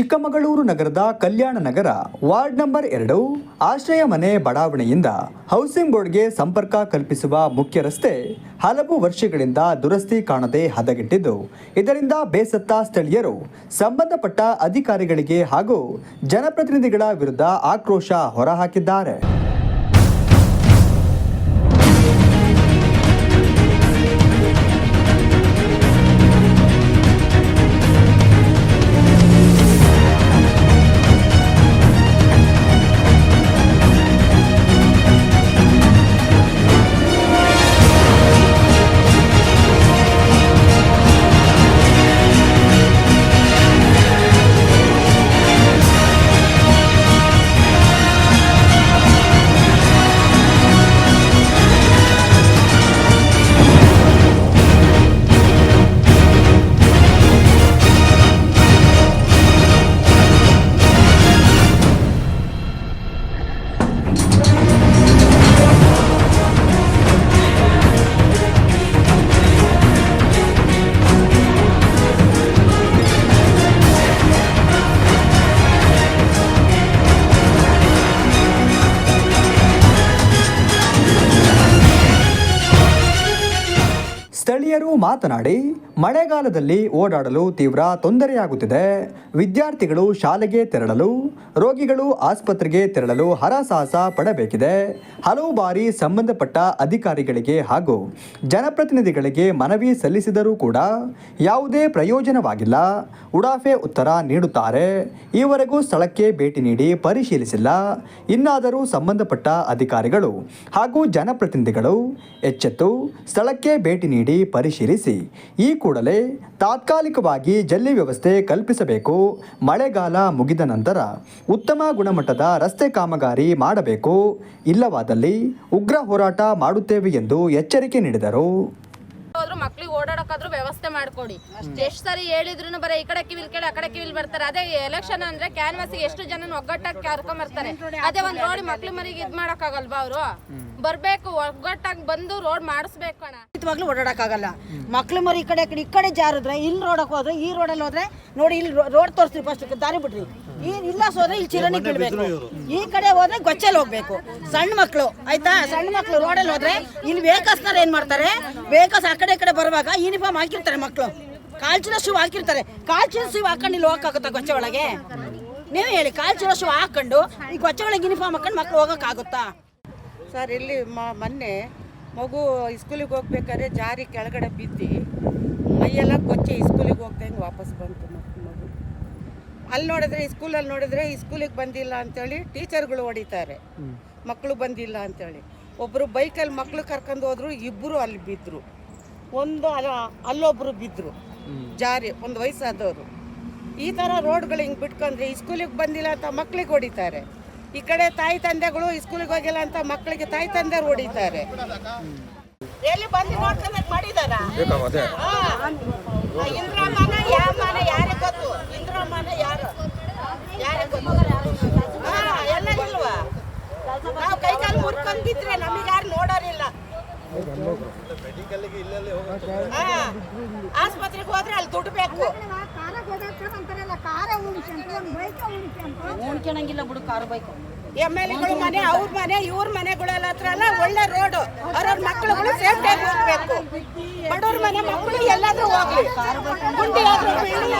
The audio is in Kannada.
ಚಿಕ್ಕಮಗಳೂರು ನಗರದ ಕಲ್ಯಾಣ ನಗರ, ವಾರ್ಡ್ ನಂಬರ್ ಎರಡು, ಆಶ್ರಯ ಮನೆ ಬಡಾವಣೆಯಿಂದ ಹೌಸಿಂಗ್ ಬೋರ್ಡ್ಗೆ ಸಂಪರ್ಕ ಕಲ್ಪಿಸುವ ಮುಖ್ಯ ರಸ್ತೆ ಹಲವು ವರ್ಷಗಳಿಂದ ದುರಸ್ತಿ ಕಾಣದೆ ಹದಗೆಟ್ಟಿದ್ದು, ಇದರಿಂದ ಬೇಸತ್ತ ಸ್ಥಳೀಯರು, ಸಂಬಂಧಪಟ್ಟ ಅಧಿಕಾರಿಗಳಿಗೆ ಹಾಗೂ ಜನಪ್ರತಿನಿಧಿಗಳ ವಿರುದ್ಧ ಆಕ್ರೋಶ ಹೊರಹಾಕಿದ್ದಾರೆ. ಸ್ಥಳೀಯರು ಮಾತನಾಡಿ, ಮಳೆಗಾಲದಲ್ಲಿ ಓಡಾಡಲು ತೀವ್ರ ತೊಂದರೆಯಾಗುತ್ತಿದೆ. ವಿದ್ಯಾರ್ಥಿಗಳು ಶಾಲೆಗೆ ತೆರಳಲು, ರೋಗಿಗಳು ಆಸ್ಪತ್ರೆಗೆ ತೆರಳಲು ಹರಸಾಹಸ ಪಡಬೇಕಿದೆ. ಹಲವು ಬಾರಿ ಸಂಬಂಧಪಟ್ಟ ಅಧಿಕಾರಿಗಳಿಗೆ ಹಾಗೂ ಜನಪ್ರತಿನಿಧಿಗಳಿಗೆ ಮನವಿ ಸಲ್ಲಿಸಿದರೂ ಕೂಡ ಯಾವುದೇ ಪ್ರಯೋಜನವಾಗಿಲ್ಲ. ಉಡಾಫೆ ಉತ್ತರ ನೀಡುತ್ತಾರೆ. ಈವರೆಗೂ ಸ್ಥಳಕ್ಕೆ ಭೇಟಿ ನೀಡಿ ಪರಿಶೀಲಿಸಿಲ್ಲ. ಇನ್ನಾದರೂ ಸಂಬಂಧಪಟ್ಟ ಅಧಿಕಾರಿಗಳು ಹಾಗೂ ಜನಪ್ರತಿನಿಧಿಗಳು ಎಚ್ಚೆತ್ತು ಸ್ಥಳಕ್ಕೆ ಭೇಟಿ ನೀಡಿ ಪರಿಶೀಲಿಸಿ. ಈ ಕೂಡಲೇ ತಾತ್ಕಾಲಿಕವಾಗಿ ಜಲ್ಲಿ ವ್ಯವಸ್ಥೆ ಕಲ್ಪಿಸಬೇಕು. ಮಳೆಗಾಲ ಮುಗಿದ ನಂತರ ಉತ್ತಮ ಗುಣಮಟ್ಟದ ರಸ್ತೆ ಕಾಮಗಾರಿ ಮಾಡಬೇಕು. ಇಲ್ಲವಾದಲ್ಲಿ ಉಗ್ರ ಹೋರಾಟ ಮಾಡುತ್ತೇವೆ ಎಂದು ಎಚ್ಚರಿಕೆ ನೀಡಿದರು. ಹೋದ್ರು ಮಕ್ಳಿಗೆ ಓಡಾಡಕ್ಕಾದ್ರೂ ವ್ಯವಸ್ಥೆ ಮಾಡ್ಕೊಡಿ. ಎಷ್ಟ್ ಸರಿ ಹೇಳಿದ್ರು ಬರೀ ಈ ಕಡೆ ಕಿವಿಲ್ ಕೇಳಿ ಆ ಕಡೆ ಕಿವಿಲ್ ಬರ್ತಾರೆ. ಅದೇ ಎಲೆಕ್ಷನ್ ಅಂದ್ರೆ ಕ್ಯಾನ್ವಾಸ್ ಎಷ್ಟು ಜನ ಒಗ್ಗಟ್ಟಾಗಿ ಕರ್ಕೊಂಡ್ ಬರ್ತಾರೆ. ಅದೇ ಒಂದ್ ರೋಡ್ ಮಕ್ಳು ಮರಿಗೆ ಇದ್ ಮಾಡಕ್ ಆಗಲ್ವಾ ಅವರು ಬರ್ಬೇಕು ಒಗ್ಗಟ್ಟಾಗಿ ಬಂದು ರೋಡ್ ಮಾಡಿಸ್ಬೇಕು ಅಣ್ಣ. ಖಂಡಿತವಾಗ್ಲೂ ಓಡಾಡಕ್ಕಾಗಲ್ಲ. ಮಕ್ಳು ಮರಿ ಈ ಕಡೆ ಈ ಕಡೆ ಜಾರಿದ್ರೆ ಇಲ್ಲಿ ರೋಡಕ್ಕೆ ಹೋದ್ರೆ ಈ ರೋಡಲ್ಲಿ ಹೋದ್ರೆ ನೋಡಿ ಇಲ್ಲಿ ರೋಡ್ ತೋರಿಸ್ತೀವಿ ಫಸ್ಟ್ ದಾರಿ ಬಿಡ್ರಿ. ಈ ಇಲ್ಲ ಹೋದ್ರೆ ಇಲ್ಲಿ ಚಿರಣಿ ಬೀಳ್ಬೇಕು ಈ ಕಡೆ ಹೋದ್ರೆ ಗೊಚ್ಚಲ್ ಹೋಗ್ಬೇಕು. ಸಣ್ಣ ಮಕ್ಕಳು ಆಯ್ತಾ? ಸಣ್ಣ ಮಕ್ಕಳು ರೋಡಲ್ಲಿ ಹೋದ್ರೆ ಇಲ್ಲಿ ವೇಕಸ್ನಾರ ಏನ್ ಮಾಡ್ತಾರೆ? ವೇಕಸ್ ಆ ಕಡೆ ಈ ಕಡೆ ಬರುವಾಗ ಯೂನಿಫಾರ್ಮ್ ಹಾಕಿರ್ತಾರೆ ಮಕ್ಕಳು ಕಾಲ್ಚಿನ ಶೂ ಹಾಕಿರ್ತಾರೆ. ಕಾಲ್ಚಿನ ಶೂ ಹಾಕೊಂಡು ಇಲ್ಲಿ ಹೋಗಕ್ಕಾಗುತ್ತಾ ಗೊಚ್ಚೆ ಒಳಗೆ? ನೀವು ಹೇಳಿ ಕಾಲ್ಚಿನ ಶೂ ಹಾಕೊಂಡು ಈ ಗೊಚ್ಚೆ ಒಳಗೆ ಯೂನಿಫಾರ್ಮ್ ಹಾಕೊಂಡು ಮಕ್ಳು ಹೋಗಕ್ಕಾಗುತ್ತಾ ಸರ್ ಇಲ್ಲಿ ಮ- ಮೊನ್ನೆ ಮಗು ಸ್ಕೂಲಿಗೆ ಹೋಗ್ಬೇಕಾದ್ರೆ ಜಾರಿ ಕೆಳಗಡೆ ಬಿದ್ದು ಮೈಯೆಲ್ಲ ಕೊಚ್ಚಿ ಸ್ಕೂಲಿಗೆ ಹೋಗ್ದಂಗೆ ವಾಪಸ್ ಬಂತು ಮಕ್- ಮಗು ಅಲ್ಲಿ ನೋಡಿದ್ರೆ ಸ್ಕೂಲಲ್ಲಿ ನೋಡಿದ್ರೆ ಈ ಸ್ಕೂಲಿಗೆ ಬಂದಿಲ್ಲ ಅಂತೇಳಿ ಟೀಚರ್ಗಳು ಹೊಡಿತಾರೆ. ಮಕ್ಕಳು ಬಂದಿಲ್ಲ ಅಂತೇಳಿ. ಒಬ್ಬರು ಬೈಕಲ್ಲಿ ಮಕ್ಕಳು ಕರ್ಕೊಂಡು ಹೋದ್ರು ಇಬ್ಬರು ಅಲ್ಲಿ ಬಿದ್ದರು ಒಂದು ಅಲ್ಲ ಅಲ್ಲೊಬ್ಬರು ಬಿದ್ದರು ಜಾರಿ ಒಂದು ವಯಸ್ಸಾದವರು. ಈ ಥರ ರೋಡ್ಗಳು ಹಿಂಗೆ ಬಿಟ್ಕೊಂಡ್ರೆ ಸ್ಕೂಲಿಗೆ ಬಂದಿಲ್ಲ ಅಂತ ಮಕ್ಕಳಿಗೆ ಹೊಡಿತಾರೆ. ಈ ಕಡೆ ತಾಯಿ ತಂದೆಗಳು ಸ್ಕೂಲಿಗೆ ಹೋಗಿಲ್ಲ ಅಂತ ಮಕ್ಕಳಿಗೆ ತಾಯಿ ತಂದೆ ಹೊಡಿತಾರೆ. ಎಲ್ಲಿ ಬಂದು ನೋಡ್ಕೊಂಡ್ ಮಾಡಿದಾರ? ನಾವು ಕೈಕಾಲು ಮುರ್ಕೊಂಡ್ ಬಿದ್ರೆ ನಮಗೆ ಯಾರು ನೋಡೋರಿಲ್ಲ. ಆಸ್ಪತ್ರೆಗೆ ಹೋದ್ರೆ ಅಲ್ಲಿ ದುಡ್ಡು ಬೇಕು. ಉಣ್ಕೊಳಂಗಿಲ್ಲ ಬಿಡು ಕಾರು ಬೈಕು. ಎಂ ಎಲ್ ಎಗಳು ಮನೆ ಅವ್ರ ಮನೆ ಇವ್ರ ಮನೆಗಳೆಲ್ಲ ಹತ್ರ ಎಲ್ಲ ಒಳ್ಳೆ ರೋಡ್. ಅವ್ರವ್ರ ಮಕ್ಕಳುಗಳು ಸೇಫ್ಟಿಯಾಗಿ ಹೋಗ್ಬೇಕು. ಬಡವ್ರ ಮನೆ ಮಕ್ಕಳು ಎಲ್ಲಾದ್ರೂ ಹೋಗ್ಲಿ. ಗುಂಡಿ ಆದ್ರೂ ಬೀಳಿ